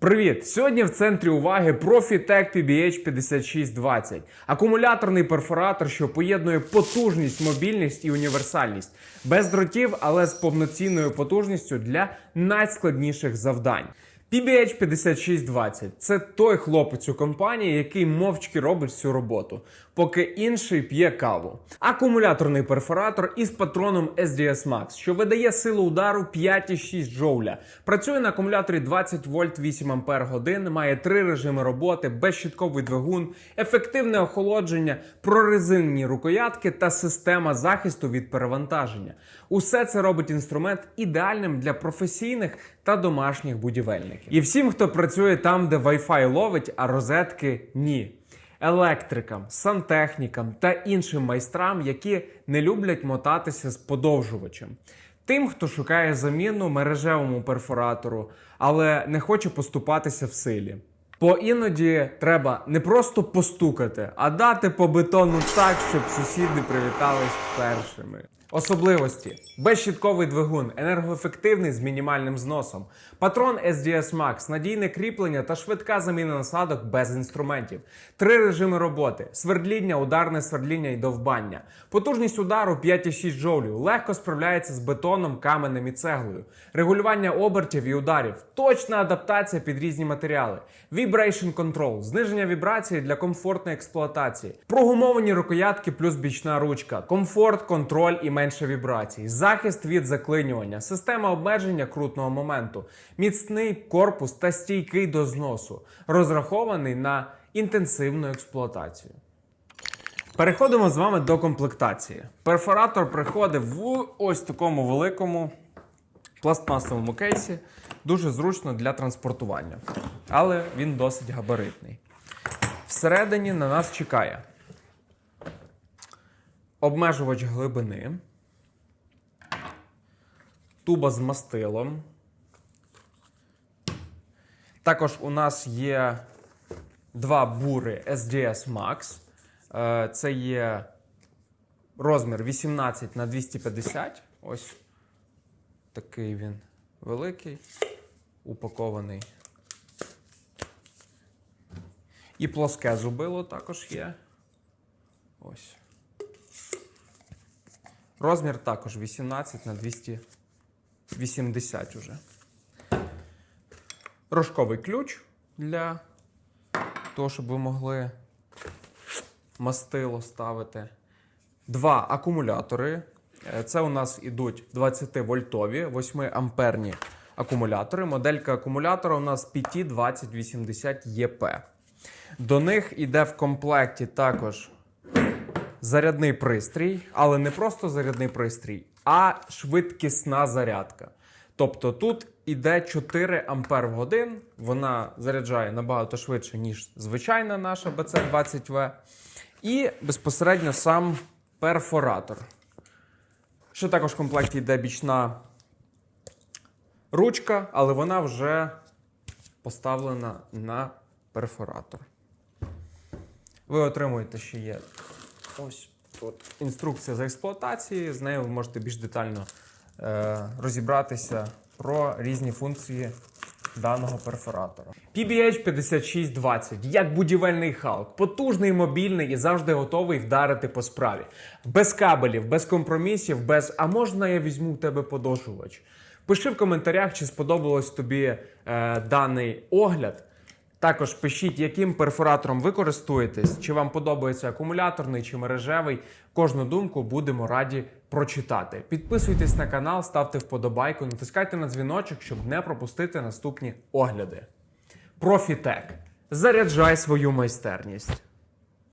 Привіт! Сьогодні в центрі уваги Profitec PBH 5620. Акумуляторний перфоратор, що поєднує потужність, мобільність і універсальність. Без дротів, але з повноцінною потужністю для найскладніших завдань. PBH 5620 це той хлопець у компанії, який мовчки робить всю роботу, поки інший п'є каву. Акумуляторний перфоратор із патроном SDS Max, що видає силу удару 5,6 джоуля. Працює на акумуляторі 20 вольт 8 ампер годин, має три режими роботи, безщитковий двигун, ефективне охолодження, прорезинні рукоятки та система захисту від перевантаження. Усе це робить інструмент ідеальним для професійних та домашніх будівельників. І всім, хто працює там, де Wi-Fi ловить, а розетки ні. Електрикам, сантехнікам та іншим майстрам, які не люблять мотатися з подовжувачем. Тим, хто шукає заміну мережевому перфоратору, але не хоче поступатися в силі. Бо іноді треба не просто постукати, а дати по бетону так, щоб сусіди привітались першими. Особливості: безщітковий двигун, енергоефективний з мінімальним зносом, патрон SDS Max, надійне кріплення та швидка заміна насадок без інструментів, три режими роботи, свердління, ударне свердління і довбання, потужність удару 5,6 джоулів, легко справляється з бетоном, каменем і цеглою, регулювання обертів і ударів, точна адаптація під різні матеріали, vibration control, зниження вібрації для комфортної експлуатації, прогумовані рукоятки плюс бічна ручка, комфорт, контроль і менше вібрацій, захист від заклинювання, система обмеження крутного моменту, міцний корпус та стійкий до зносу, розрахований на інтенсивну експлуатацію. Переходимо з вами до комплектації. Перфоратор приходить в ось такому великому пластмасовому кейсі. Дуже зручно для транспортування. Але він досить габаритний. Всередині на нас чекає обмежувач глибини, туба з мастилом. Також у нас є два бури SDS Max. Е, Це є розмір 18 на 250. Ось такий він великий, упакований. І плоске зубило також є. Ось. Розмір також 18 на 280 уже. Рожковий ключ для того, щоб ви могли мастило ставити. Два акумулятори. Е, Це у нас ідуть 20-вольтові, 8-амперні акумулятори. Моделька акумулятора у нас PT2080EP. До них іде в комплекті також зарядний пристрій, але не просто зарядний пристрій, а швидкісна зарядка. Тобто тут іде 4 ампер в годин. Вона заряджає набагато швидше, ніж звичайна наша BC20V. І безпосередньо сам перфоратор. Ще також в комплекті йде бічна ручка, але вона вже поставлена на перфоратор. Ви отримуєте ще є ось тут інструкція з експлуатації. З нею ви можете більш детально розібратися про різні функції даного перфоратора. PBH 5620 як будівельний халк, потужний, мобільний і завжди готовий вдарити по справі. Без кабелів, без компромісів, без а можна я візьму в тебе подошувач. Пиши в коментарях, чи сподобалось тобі е, даний огляд. Також пишіть, яким перфоратором ви користуєтесь, чи вам подобається акумуляторний чи мережевий. Кожну думку будемо раді прочитати. Підписуйтесь на канал, ставте вподобайку, натискайте на дзвіночок, щоб не пропустити наступні огляди. Профітек. Заряджай свою майстерність.